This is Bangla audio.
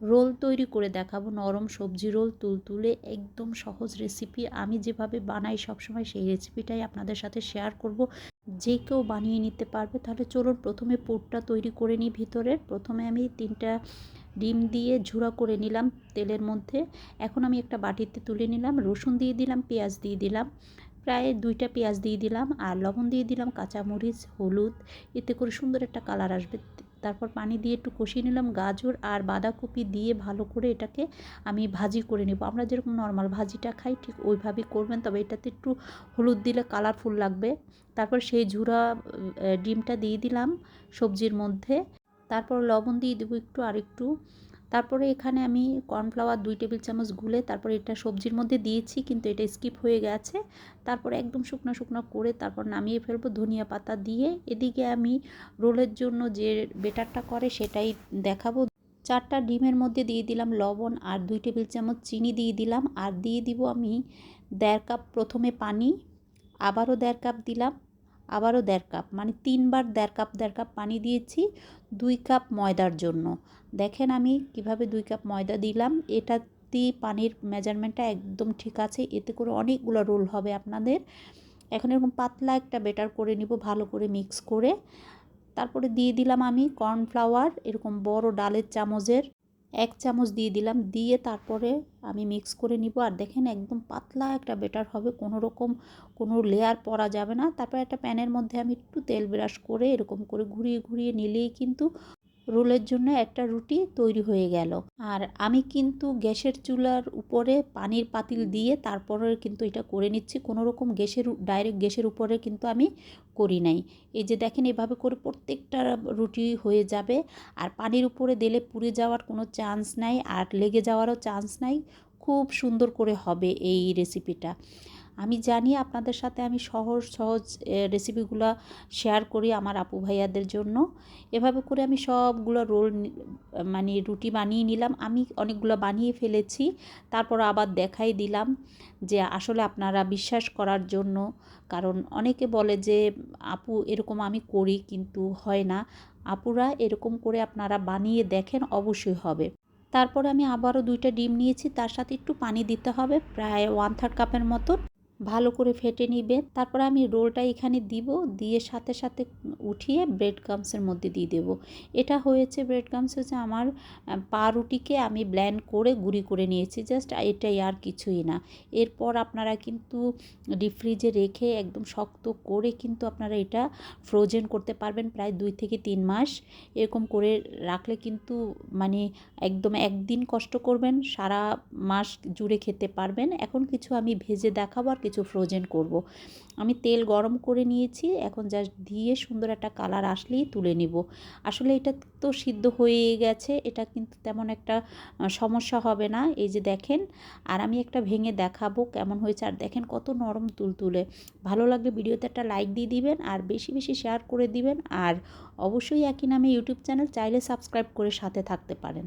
রোল তৈরি করে দেখাবো, নরম সবজি রোল তুলতুলে একদম সহজ রেসিপি আমি যেভাবে বানাই সবসময় সেই রেসিপিটাই আপনাদের সাথে শেয়ার করব। যে কেউ বানিয়ে নিতে পারবে, তাহলে চলুন প্রথমে পুরটা তৈরি করে নিই ভিতরের প্রথমে আমি তিনটা ডিম দিয়ে ঝুড়া করে নিলাম তেলের মধ্যে। এখন আমি একটা বাটিতে তুলে নিলাম, রসুন দিয়ে দিলাম, পেঁয়াজ দিয়ে দিলাম, প্রায় দুইটা পেঁয়াজ দিয়ে দিলাম, আর লবণ দিয়ে দিলাম, কাঁচামরিচ, হলুদ, এতে করে সুন্দর একটা কালার আসবে। তারপর পানি দিয়ে একটু কষিয়ে নিলাম, গাজর আর বাঁধাকপি দিয়ে ভালো করে এটাকে আমি ভাজি করে নেব। আমরা যেরকম নর্মাল ভাজিটা খাই, ঠিক ওইভাবেই করবেন, তবে এটাতে একটু হলুদ দিলে কালারফুল লাগবে। তারপর সেই ঝুরা ডিমটা দিয়ে দিলাম সবজির মধ্যে। তারপর লবণ দিয়ে দেবো একটু আর একটু তারপরে এখানে আমি কর্নফ্লাওয়ার দুই টেবিল চামচ গুলে তারপর এটা সবজির মধ্যে দিয়েছি, কিন্তু এটা স্কিপ হয়ে গেছে। তারপর একদম শুকনো শুকনো করে তারপর নামিয়ে ফেলব ধনিয়া পাতা দিয়ে। এদিকে আমি রোলের জন্য যে বেটারটা করে সেটাই দেখাবো। চারটা ডিমের মধ্যে দিয়ে দিলাম লবণ আর দুই টেবিল চামচ চিনি দিয়ে দিলাম। আর দিয়ে দিব আমি দেড় কাপ প্রথমে পানি, আবারও দেড় কাপ দিলাম। আবারও দেড় কাপ মানে তিনবার দেড় কাপ দেড় কাপ পানি দিয়েছি দুই কাপ ময়দার জন্য। দেখেন আমি কীভাবে দুই কাপ ময়দা দিলাম এটা পানির মেজারমেন্টটা একদম ঠিক আছে, এতে করে অনেকগুলো রোল হবে আপনাদের। এখন এরকম পাতলা একটা বেটার করে নিব, ভালো করে মিক্স করে। তারপরে দিয়ে দিলাম আমি কর্নফ্লাওয়ার, এরকম বড় ডালের চামচের এক চামচ দিয়ে দিলাম, দিয়ে তারপরে আমি মিক্স করে নিব। আর দেখেন একদম পাতলা একটা বেটার হবে, কোনো রকম কোনো লেয়ার পরা যাবে না। তারপর একটা প্যানের মধ্যে আমি একটু তেল ব্রাশ করে এরকম করে ঘুরিয়ে ঘুরিয়ে নিলেই কিন্তু রোলের জন্য একটা রুটি তৈরি হয়ে গেল। আর আমি কিন্তু গ্যাসের চুলার উপরে পানির পাতিল দিয়ে তারপরে কিন্তু এটা করে নিচ্ছি। কোনো রকম গ্যাসের ডাইরেক্ট গ্যাসের উপরে কিন্তু আমি করি নাই। এই যে দেখেন, এভাবে করে প্রত্যেকটা রুটি হয়ে যাবে। আর পানির উপরে দিলে পুড়ে যাওয়ার কোনো চান্স নাই, আর লেগে যাওয়ারও চান্স নাই। খুব সুন্দর করে হবে এই রেসিপিটা আমি জানি আপনাদের সাথে আমি সহজ সহজ রেসিপিগুলো শেয়ার করি আমার আপু ভাইয়াদের জন্য। এভাবে করে আমি সবগুলো রোল মানে রুটি বানিয়ে নিলাম। আমি অনেকগুলো বানিয়ে ফেলেছি। তারপর আবার দেখাই দিলাম যে আসলে আপনারা বিশ্বাস করার জন্য। কারণ অনেকে বলে যে, আপু, এরকম আমি করি কিন্তু হয় না। আপুরা এরকম করে আপনারা বানিয়ে দেখেন, অবশ্যই হবে। তারপরে আমি আবারও দুইটা ডিম নিয়েছি। তার সাথে একটু পানি দিতে হবে, প্রায় ওয়ান থার্ড কাপের মতন। ভালো করে ফেটে নিবে। তারপর আমি রোলটা এখানে দিব, দিয়ে সাথে সাথে উঠিয়ে ব্রেড গামসের মধ্যে দিয়ে দেব। এটা হয়েছে ব্রেড গামস হচ্ছে আমার পাউরুটিকে আমি ব্ল্যান্ড করে গুঁড়ি করে নিয়েছি জাস্ট এটাই আর কিছুই না। এরপর আপনারা কিন্তু ডিপ ফ্রিজে রেখে একদম শক্ত করে কিন্তু আপনারা এটা ফ্রোজেন করতে পারবেন প্রায় দুই থেকে তিন মাস। এরকম করে রাখলে কিন্তু মানে একদম একদিন কষ্ট করবেন, সারা মাস জুড়ে খেতে পারবেন। এখন কিছু আমি ভেজে দেখাবো আর কিছু ফ্রোজেন করব। আমি তেল গরম করে নিয়েছি, এখন জাস্ট দিয়ে সুন্দর একটা কালার আসলেই তুলে নিব। আসলে এটা তো সিদ্ধ হয়ে গেছে, এটা কিন্তু তেমন একটা সমস্যা হবে না। এই যে দেখেন, আর আমি একটা ভেঙে দেখাবো কেমন হয়েছে। আর দেখেন কত নরম তুলতুলে। ভালো লাগলে ভিডিওতে একটা লাইক দিয়ে দিবেন, আর বেশি বেশি শেয়ার করে দিবেন। আর অবশ্যই একই নামে ইউটিউব চ্যানেল চাইলে সাবস্ক্রাইব করে সাথে থাকতে পারেন।